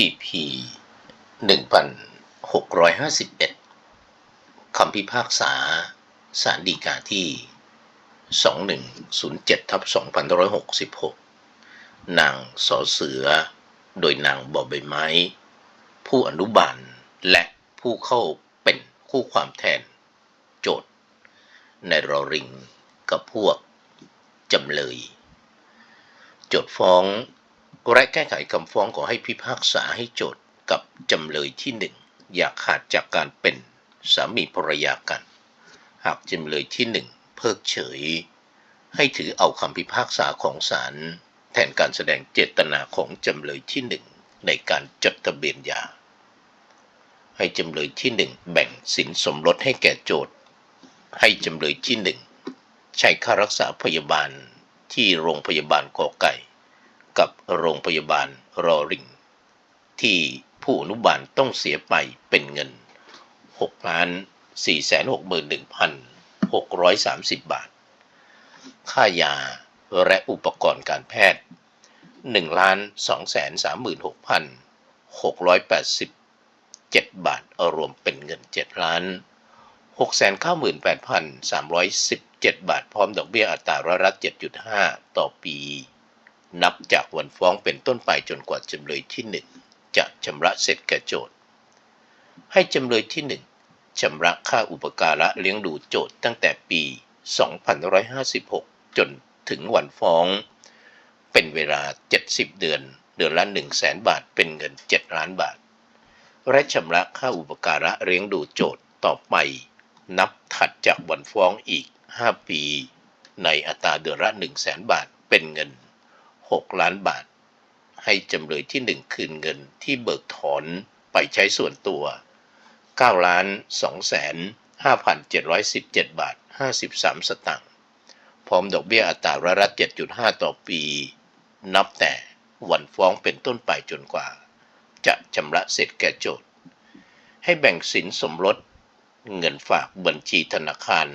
PP 1651 คำพิพากษาสารดีกาที่ 2107ทับ2566 นางสอเสือ โดยนางบอใบไม้ ผู้อนุบาลและผู้เข้าเป็นคู่ความแทน โจทย์ในรอริงกับพวกจำเลย โจทย์ฟ้อง และแก้ไขคำฟ้องขอให้พิพากษาให้โจทย์กับจำเลยที่หนึ่งอย่าขาดจากการเป็นสามีภรรยากัน หากจำเลยที่หนึ่งเพิกเฉย ให้ถือเอาคำพิพากษาของศาลแทนการแสดงเจตนาของจำเลยที่หนึ่งในการจดทะเบียนหย่าให้จำเลยที่หนึ่งแบ่งสินสมรสให้แก่โจทย์ ให้จำเลยที่หนึ่งใช้ค่ารักษาพยาบาลที่โรงพยาบาลกอไก่ กับโรงพยาบาลรอริง ที่ผู้อนุบาลต้องเสียไปเป็นเงิน6ล้าน461,630 บาท ค่ายาและอุปกรณ์การแพทย์1ล้าน236,687 บาทรวมเป็นเงิน 7 ล้าน698,317 บาท พร้อมดอกเบี้ยอัตราร้อยละ7.5 ต่อปี นับจากวันฟ้องเป็นต้นไปจนกว่าจำเลยที่1จะชำระเสร็จแก่โจทย์ ให้จำเลยที่1ชำระค่าอุปการะเลี้ยงดูโจทย์ตั้งแต่ปี 2556 จนถึงวันฟ้อง เป็นเวลา 70 เดือน เดือนละ 1 0 0 0 0แสนบาท เป็นเงิน 7 ล้านบาท และชำระค่าอุปการะเลี้ยงดูโจทย์ต่อไป นับถัดจากวันฟ้องอีก 5 ปี ในอัตราเดือนละ 1 0 0 0 0แสนบาท เป็นเงิน 6 ล้านบาท ให้จำเลยที่1คืนเงินที่เบิกถอนไปใช้ส่วนตัว9ล้าน2แสน5,717 บาท 53 สตางค์พร้อมดอกเบี้ยอัตราร้อยละ7.5 ต่อปี นับแต่วันฟ้องเป็นต้นไปจนกว่า จะชำระเสร็จแก่โจทย์ ให้แบ่งสินสมรส เงินฝากบัญชีธนาคาร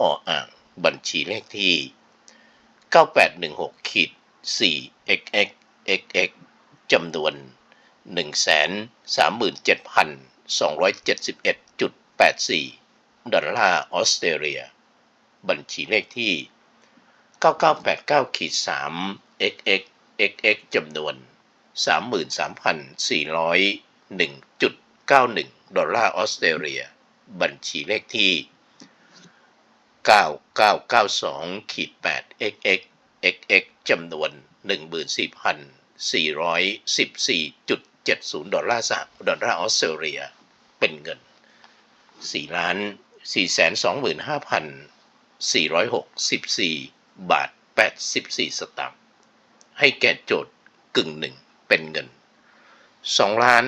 ออ่าง บัญชีเลขที่ 9816ขีด 4 xx xx จำนวน 137,271.84 ดอลลาร์ออสเตรเลีย บัญชีเลขที่ 9989ขีด3 xx xx จำนวน 33,401.91 ดอลลาร์ออสเตรเลีย บัญชีเลขที่ 9992ขีด8 xx xx จำนวน 14,414.70 ดอลลาร์สหดอลลาร์ออสเตรเลีย เป็นเงิน 4 ล้าน 425,464 บาท 84 สตางค์ ให้แก่โจทย์กึ่งหนึ่งเป็นเงิน 2 ล้าน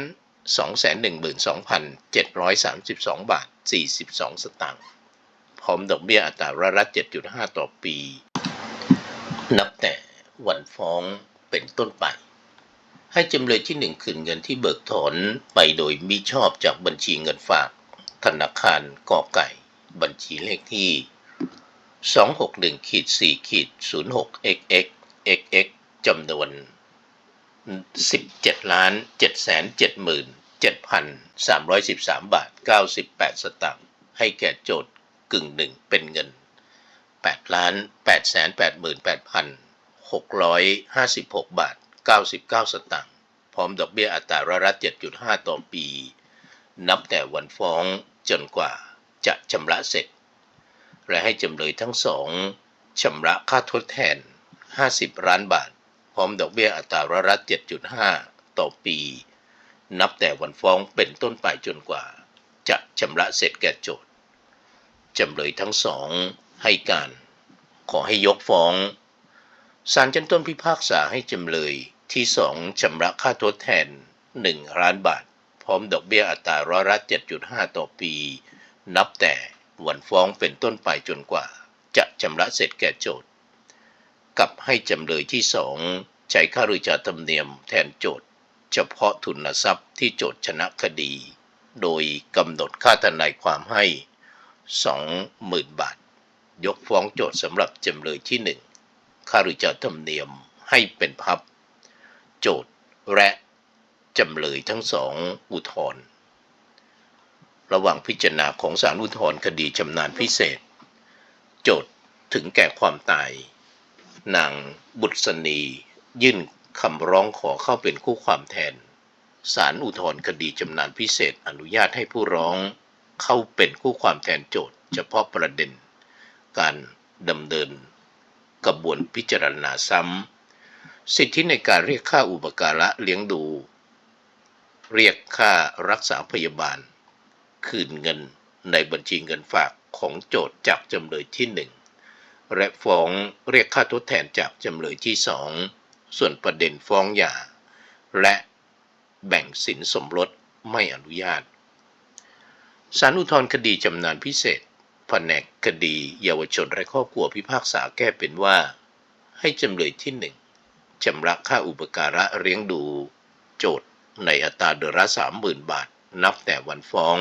212,732 บาท 42 สตางค์ พร้อมดอกเบี้ยอัตราร้อยละ7.5 ต่อปี นับแต่วันฟ้องเป็นต้นไป ให้จำเลยที่หนึ่งคืนเงินที่เบิกถอนไปโดยมิชอบจากบัญชีเงินฝาก ธนาคารกอไก่ บัญชีเลขที่ 261ขีด4ขีด06 xx xx จำนวน 17ล้าน7 7 7 313 บาท 98 สตางค์ให้แก่โจทย์กึ่งหนึ่งเป็นเงิน 8ล้าน8 8 8 656 บาท 99 สตางค์ พร้อมดอกเบี้ยอัตราร้อยละ7.5 ต่อปี นับแต่วันฟ้องจนกว่าจะชำระเสร็จ และให้จำเลยทั้งสองชำระค่าทดแทน 50 ล้านบาท พร้อมดอกเบี้ยอัตราร้อยละ7.5 ต่อปี นับแต่วันฟ้องเป็นต้นไปจนกว่า จะชำระเสร็จแก่โจทย์จำเลยทั้งสอง ให้การ ขอให้ยกฟ้องศาลชั้นต้นพิพากษาให้จำเลยที่สองชำระค่าทดแทน 1 ล้านบาท พร้อมดอกเบี้ยอัตราร้อยละ7.5 ต่อปี นับแต่วันฟ้องเป็นต้นไปจนกว่า จะชำระเสร็จแก่โจทย์ กับให้จำเลยที่สองใช้ค่ารืจาธรรมเนียมแทนโจทย์ เฉพาะทุนทรัพย์ที่โจทย์ชนะคดี โดยกำหนดค่าทนายความให้ 20,000 บาท ยกฟ้องโจทย์สำหรับจำเลยที่หนึ่งค่ารืจาธรรมเนียมให้เป็นพับ โจทย์และจำเลยทั้งสองอุทธรณ์ระหว่างพิจารณาของศาลอุทธรณ์คดีชำนาญพิเศษ โจทย์ถึงแก่ความตาย นางบุษณียื่นคำร้องขอเข้าเป็นคู่ความแทนศาลอุทธรณ์คดีชำนาญพิเศษอนุญาตให้ผู้ร้องเข้าเป็นคู่ความแทนโจทย์เฉพาะประเด็น การดำเนินกระบวนพิจารณาซ้ำ สิทธิในการเรียกค่าอุปการะเลี้ยงดู เรียกค่ารักษาพยาบาล คืนเงินในบัญชีเงินฝากของโจทย์จากจำเลยที่หนึ่งและฟ้องเรียกค่าทดแทนจากจำเลยที่สองส่วนประเด็นฟ้องหย่า และแบ่งสินสมรสไม่อนุญาตศาลอุทธรณ์คดีจำนานพิเศษ แผนกคดีเยาวชนและครอบครัวพิพากษาแก้เป็นว่า ให้จำเลยที่หนึ่งชำระค่าอุปการะเลี้ยงดูโจทย์ในอัตราเดือนละสามหมื่นบาท นับแต่วันฟ้อง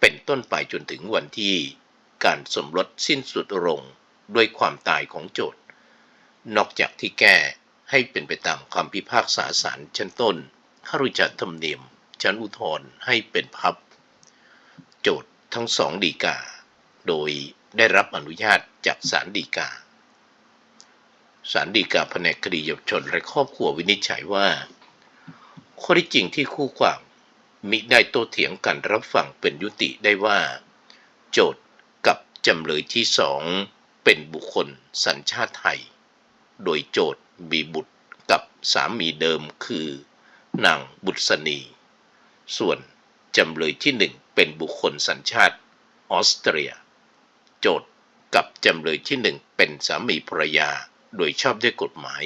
เป็นต้นไปจนถึงวันที่การสมรสสิ้นสุดลงด้วยความตายของโจทย์ นอกจากที่แก้ให้เป็นไปตามคำพิพากษาศาลชั้นต้นข้าราชการธรรมเนียมชั้นอุทธรณ์ให้เป็นพับ โจทย์ทั้งสองดีกา โดยได้รับอนุญาตจากศาลฎีกา ศาลฎีกาแผนกคดีเยาวชนและครอบครัววินิจฉัยว่า ข้อที่จริงที่คู่ความมิได้โต้เถียงกันรับฟังเป็นยุติได้ว่า โจทย์กับจำเลยที่สองเป็นบุคคลสัญชาติไทย โดยโจทย์มีบุตรกับสามีเดิมคือนางบุษณีส่วนจำเลยที่หนึ่งเป็นบุคคลสัญชาติออสเตรีย โจทย์กับจำเลยที่หนึ่งเป็นสามีภรรยาโดยชอบด้วยกฎหมาย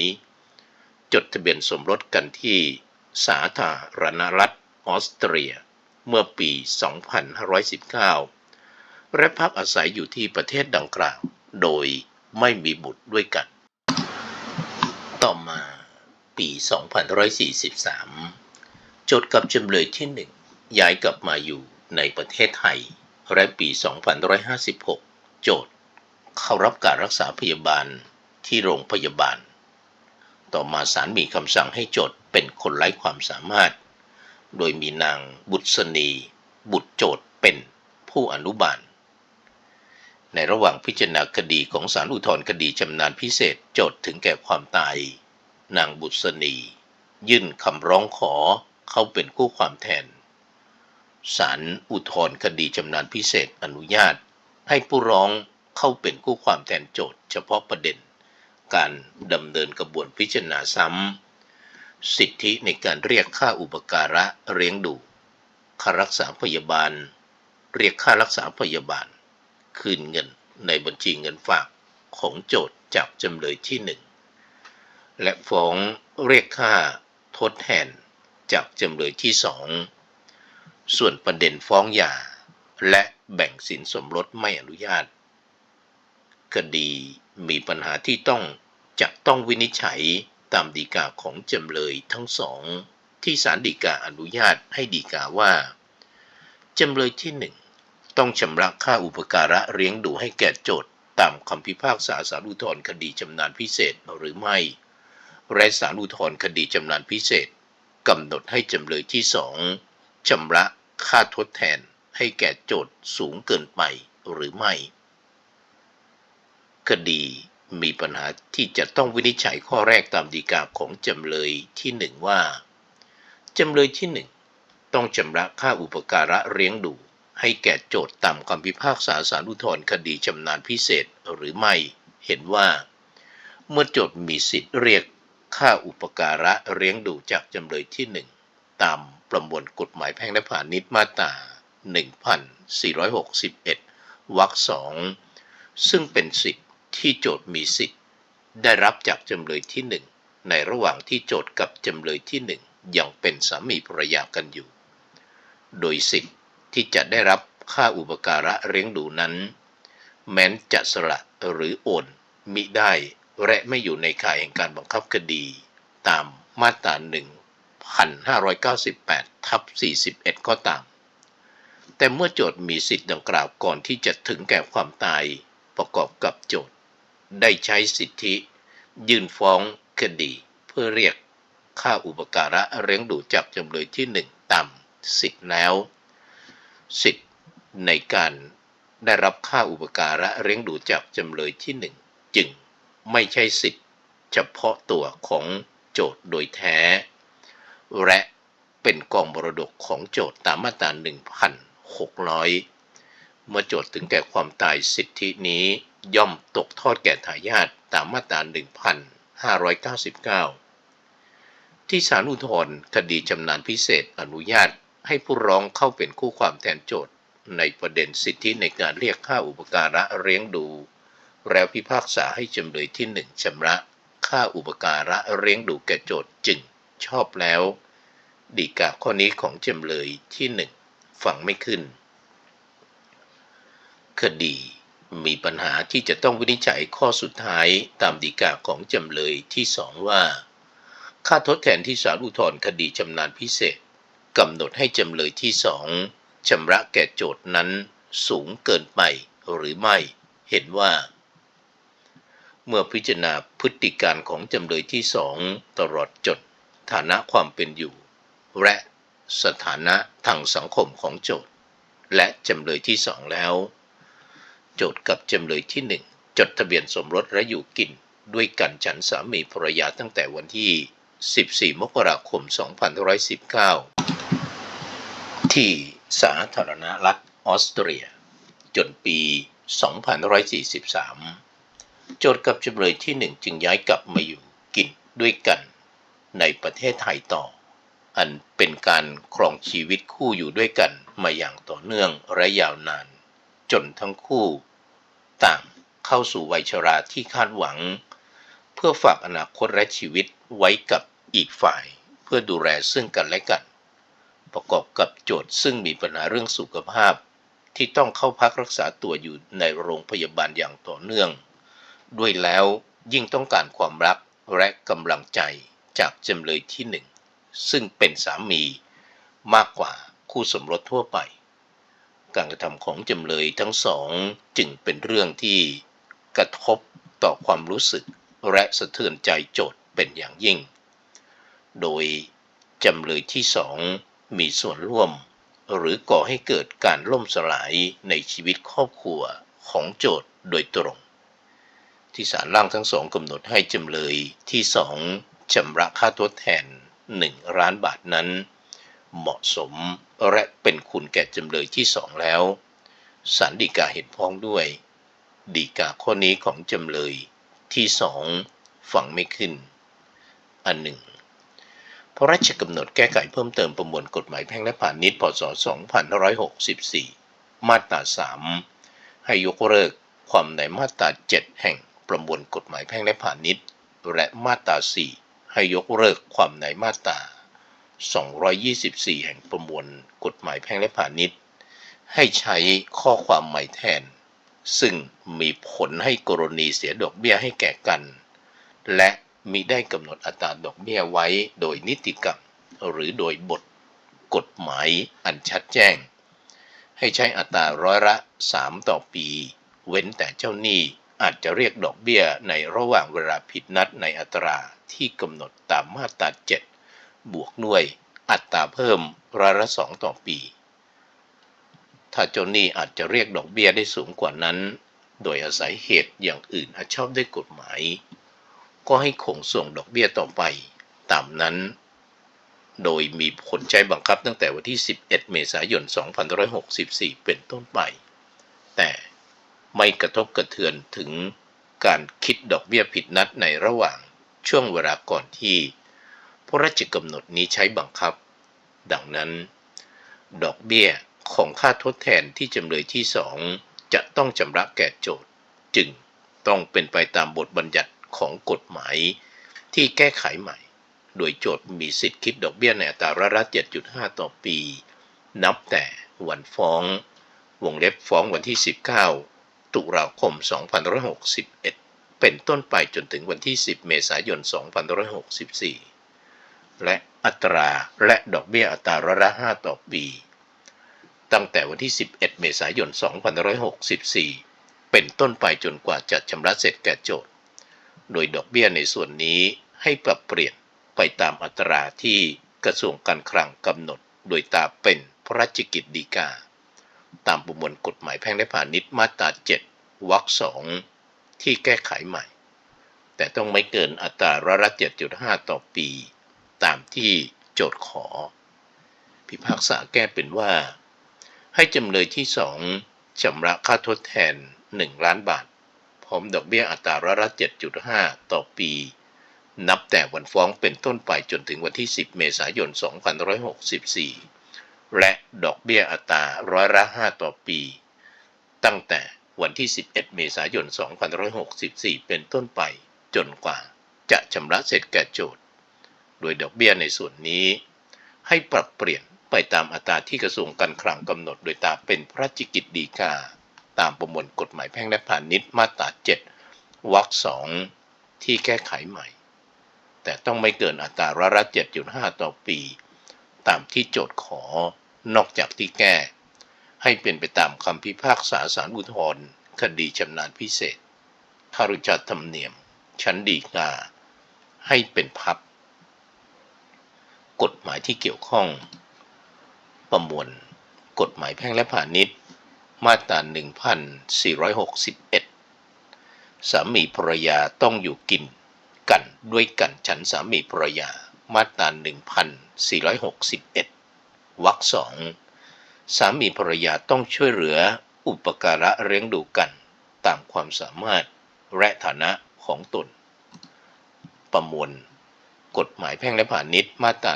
จดทะเบียนสมรสกันที่สาธารณรัฐออสเตรีย เมื่อปี 2519 และพักอาศัยอยู่ที่ประเทศดังกล่าว โดยไม่มีบุตรด้วยกัน ต่อมาปี2143จทย์กับจำเลยที่หนึ่งย้ายกลับมาอยู่ในประเทศไทย และปี 2556 โจทย์ เข้ารับการรักษาพยาบาลที่โรงพยาบาล ต่อมาศาลมีคำสั่งให้โจทย์เป็นคนไร้ความสามารถ โดยมีนางบุษณีบุตรโจทย์เป็นผู้อนุบาล ในระหว่างพิจารณาคดีของศาลอุทธรคดีชำนาญพิเศษโจทย์ถึงแก่ความตาย นางบุษณียื่นคำร้องขอเข้าเป็นคู่ความแทนศาลอุทธรคดีจำนานพิเศษอนุญาต ให้ผู้ร้องเข้าเป็นคู่ความแทนโจทย์เฉพาะประเด็น การดำเนินกระบวนพิจารณาซ้ำ สิทธิในการเรียกค่าอุปการะเลี้ยงดู ค่ารักษาพยาบาล เรียกค่ารักษาพยาบาล คืนเงินในบัญชีเงินฝากของโจทย์จากจำเลยที่หนึ่งและฟ้องเรียกค่าทดแทนจากจำเลยที่สอง ส่วนประเด็นฟ้องหย่าและ แบ่งสินสมรสไม่อนุญาต คดีมีปัญหาที่ต้องจะต้องวินิจฉัยตามดีกาของจำเลยทั้งสอง ที่ศาลฎีกาอนุญาตให้ฎีกาว่า จำเลยที่หนึ่งต้องชำระค่าอุปการะเลี้ยงดูให้แก่โจทย์ตามคำพิพากษาสารุทธรคดีจำนานพิเศษหรือไม่ และศาลอุทธรคดีจำนานพิเศษกำหนดให้จำเลยที่สองชำระค่าทดแทน ให้แก่โจทย์สูงเกินไปหรือไม่ คดีมีปัญหาที่จะต้องวินิจฉัยข้อแรกตามดีกาของจำเลยที่หนึ่งว่า จำเลยที่หนึ่งต้องชำระค่าอุปการะเลี้ยงดู ให้แก่โจทย์ตามคำพิพากษาสารอุทธรณ์คดีจำนานพิเศษหรือไม่ เห็นว่า เมื่อโจทย์มีสิทธิ์เรียกค่าอุปการะเลี้ยงดูจากจำเลยที่หนึ่งตามประมวลกฎหมายแพ่งและพาณิชย์มาตรา 1461วรรคสองซึ่งเป็นสิทธิ์ที่โจทย์มีสิทธิ์ได้รับจากจำเลยที่หนึ่งในระหว่างที่โจทย์กับจำเลยที่หนึ่งยังเป็นสามีภรรยากันอยู่ โดยสิทธิ์ที่จะได้รับค่าอุปการะเลี้ยงดูนั้น แม้นจะสละหรือโอนมิได้และไม่อยู่ในข่ายแห่งการบังคับคดี ตามมาตรา1598ทับ41 ก็ตาม แต่เมื่อโจทย์มีสิทธิ์ดังกล่าวก่อนที่จะถึงแก่ความตาย ประกอบกับโจทย์ ได้ใช้สิทธิ ยื่นฟ้องคดี เพื่อเรียกค่าอุปการะเลี้ยงดูจากจำเลยที่1ตามสิทธิ์แล้ว สิทธิ์ในการได้รับค่าอุปการะเลี้ยงดูจากจำเลยที่1จึงไม่ใช่สิทธิ์ เฉพาะตัวของโจทย์โดยแท้ และเป็นกองมรดกของโจทย์ตามมาตรา 600 เมื่อโจทย์ถึงแก่ความตายสิทธินี้ย่อมตกทอดแก่ทายาทตามมาตรา 1,599 ที่ศาลอุทธรณ์คดีจำนานพิเศษอนุญาตให้ผู้ร้องเข้าเป็นคู่ความแทนโจทย์ในประเด็นสิทธิในการเรียกค่าอุปการะเลี้ยงดู แล้วพิพากษาให้จำเลยที่หนึ่งชำระ ค่าอุปการะเลี้ยงดูแก่โจทย์จึงชอบแล้ว ดีกาข้อนี้ของจำเลยที่หนึ่ง ฟังไม่ขึ้น คดีมีปัญหาที่จะต้องวินิจฉัยข้อสุดท้ายตามดีกาของจำเลยที่สองว่า ค่าทดแทนที่ศาลอุทธรณ์คดีจำนานพิเศษกำหนดให้จำเลยที่สองชำระแก่โจทย์นั้นสูงเกินไปหรือไม่ เห็นว่า เมื่อพิจารณาพฤติการของจำเลยที่สองตลอดจนฐานะความเป็นอยู่ และ สถานะทางสังคมของโจทย์ และจำเลยที่สองแล้ว โจทย์กับจำเลยที่หนึ่งจดทะเบียนสมรสและอยู่กินด้วยกันฉันสามีภรรยาตั้งแต่วันที่ 14 มกราคม 2519 ที่สาธารณรัฐออสเตรีย จนปี 2543 โจทย์กับจำเลยที่หนึ่งจึงย้ายกลับมาอยู่กินด้วยกันในประเทศไทยต่อ อันเป็นการครองชีวิตคู่อยู่ด้วยกันมาอย่างต่อเนื่องและยาวนาน จนทั้งคู่ ต่างเข้าสู่วัยชราที่คาดหวัง เพื่อฝากอนาคตและชีวิตไว้กับอีกฝ่าย เพื่อดูแลซึ่งกันและกัน ประกอบกับโจทย์ซึ่งมีปัญหาเรื่องสุขภาพ ที่ต้องเข้าพักรักษาตัวอยู่ในโรงพยาบาลอย่างต่อเนื่อง ด้วยแล้วยิ่งต้องการความรักและกำลังใจจากจำเลยที่หนึ่ง ซึ่งเป็นสามีมากกว่าคู่สมรสทั่วไป การกระทำของจำเลยทั้งสองจึงเป็นเรื่องที่กระทบต่อความรู้สึกและสะเทือนใจโจทย์เป็นอย่างยิ่ง โดยจำเลยที่สองมีส่วนร่วม หรือก่อให้เกิดการล่มสลายในชีวิตครอบครัวของโจทย์โดยตรง ที่ศาลล่างทั้งสองกำหนดให้จำเลยที่สองชำระค่าทดแทน 1ล้านบาทนั้น เหมาะสมและเป็นคุณแก่จำเลยที่สองแล้วศาลฎีกาเห็นพ้องด้วยฎีกาข้อนี้ของจำเลยที่สองฟังไม่ขึ้น อันหนึ่งพระราชกำหนดแก้ไขเพิ่มเติมประมวลกฎหมายแพ่งและพาณิชย์พศ 2564 มาตรา 3 ให้ยกเลิกความในมาตรา 7 แห่งประมวลกฎหมายแพ่งและพาณิชย์ และมาตรา 4 ให้ยกเลิกความในมาตรา 224 แห่งประมวลกฎหมายแพ่งและพาณิชย์ ให้ใช้ข้อความใหม่แทน ซึ่งมีผลให้กรณีเสียดอกเบี้ยให้แก่กัน และมิได้กำหนดอัตราดอกเบี้ยไว้โดยนิติกรรม หรือโดยบทกฎหมายอันชัดแจ้ง ให้ใช้อัตราร้อยละ 3 ต่อปี เว้นแต่เจ้าหนี้อาจจะเรียกดอกเบี้ยในระหว่างเวลาผิดนัดในอัตรา ที่กำหนดตามมาตรา 7 บวกด้วยอัตราเพิ่มร้อยละ2ต่อปี ถ้าเจ้าหนี้อาจจะเรียกดอกเบี้ยได้สูงกว่านั้น โดยอาศัยเหตุอย่างอื่นอาจชอบด้วยกฎหมาย ก็ให้คงส่งดอกเบี้ยต่อไป ตามนั้น โดยมีผลใช้บังคับตั้งแต่วันที่ 11 เมษายน 2564 เป็นต้นไป แต่ไม่กระทบกระเทือนถึงการคิดดอกเบี้ยผิดนัดในระหว่าง ช่วงเวลาก่อนที่พระราชกำหนดนี้ใช้บังคับ ดังนั้น ดอกเบี้ยของค่าทดแทนที่จำเลยที่สองจะต้องชำระแก่โจทย์ จึงต้องเป็นไปตามบทบัญญัติของกฎหมายที่แก้ไขใหม่ โดยโจทย์มีสิทธิคิดดอกเบี้ยในอัตราร้อยละ7.5 ต่อปี นับแต่วันฟ้อง วงเล็บฟ้องวันที่ 19 ตุลาคม 2561 เป็นต้นไปจนถึงวันที่ 10 เมษายน 2564 และอัตราและดอกเบี้ยอัตราร้อยละ5ต่อปี ตั้งแต่วันที่ 11 เมษายน 2564 เป็นต้นไปจนกว่าจะชำระเสร็จแก่โจทย์ โดยดอกเบี้ยในส่วนนี้ให้ปรับเปลี่ยนไปตามอัตราที่กระทรวงการคลังกำหนด โดยตาเป็นพระราชกิจฎีกา ตามประมวลกฎหมายแพ่งและพาณิชย์มาตรา 7 วรรคสอง ที่แก้ไขใหม่ แต่ต้องไม่เกินอัตราร้อยละ7.5 ต่อปี ตามที่โจทย์ขอ พิพากษาแก้เป็นว่า ให้จำเลยที่สองชำระค่าทดแทน 1 ล้านบาท พร้อมดอกเบี้ยอัตราร้อยละ7.5 ต่อปี นับแต่วันฟ้องเป็นต้นไปจนถึงวันที่ 10 เมษายน 2564 และดอกเบี้ยอัตราร้อยละ5ต่อปี ตั้งแต่ วันที่ 11 เมษายน 2564 เป็นต้นไปจนกว่าจะชำระเสร็จแก่โจทย์ โดยดอกเบี้ยในส่วนนี้ ให้ปรับเปลี่ยนไปตามอัตราที่กระทรวงการคลังกำหนดโดยตามเป็นพระราชกิจฎีกา ตามประมวลกฎหมายแพ่งและพาณิชย์มาตรา 7 วรรคสองที่แก้ไขใหม่ แต่ต้องไม่เกินอัตราร้อยละ7.5 ต่อปี ตามที่โจทย์ขอนอกจากที่แก้ ให้เป็นไปตามคำพิพากษาสารอุทธรณ์คดีชำนาญพิเศษคารุจัดธรรมเนียม ชั้นดีกา ให้เป็นพับ กฎหมายที่เกี่ยวข้อง ประมวล กฎหมายแพ่งและพาณิชย์ มาตรา 1461 สามีภรรยาต้องอยู่กินกันด้วยกันฉันสามีภรรยา มาตรา 1461วรรคสอง สามีภรรยาต้องช่วยเหลืออุปการะเลี้ยงดูกันตามความสามารถและฐานะของตน ประมวล กฎหมายแพ่งและพาณิชย์มาตรา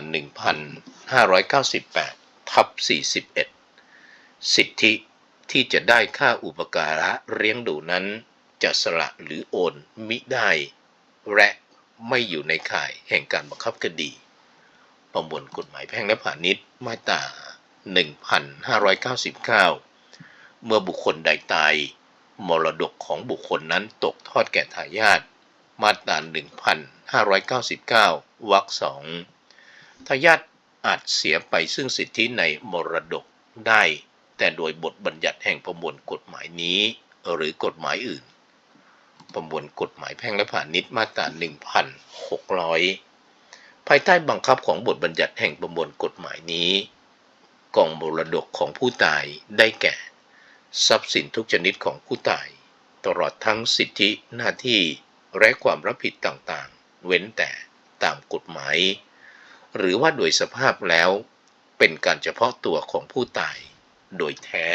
1598 ทับ 41 สิทธิที่จะได้ค่าอุปการะเลี้ยงดูนั้น จะสละหรือโอนมิได้ และไม่อยู่ในข่ายแห่งการบังคับคดี ประมวลกฎหมายแพ่งและพาณิชย์มาตรา 1599 เมื่อบุคคลใดตาย มรดกของบุคคลนั้นตกทอดแก่ทายาทมาตรา1599 วรรคสองทายาทอาจเสียไปซึ่งสิทธิในมรดกได้ แต่โดยบทบัญญัติแห่งประมวลกฎหมายนี้ หรือกฎหมายอื่น ประมวลกฎหมายแพ่งและพาณิชย์มาตรา1,600 ภายใต้บังคับของบทบัญญัติแห่งประมวลกฎหมายนี้ กองมรดกของผู้ตายได้แก่ ทรัพย์สินทุกชนิดของผู้ตาย ตลอดทั้งสิทธิหน้าที่และความรับผิดต่างๆ เว้นแต่ตามกฎหมาย หรือว่าโดยสภาพแล้วเป็นการเฉพาะตัวของผู้ตาย โดยแท้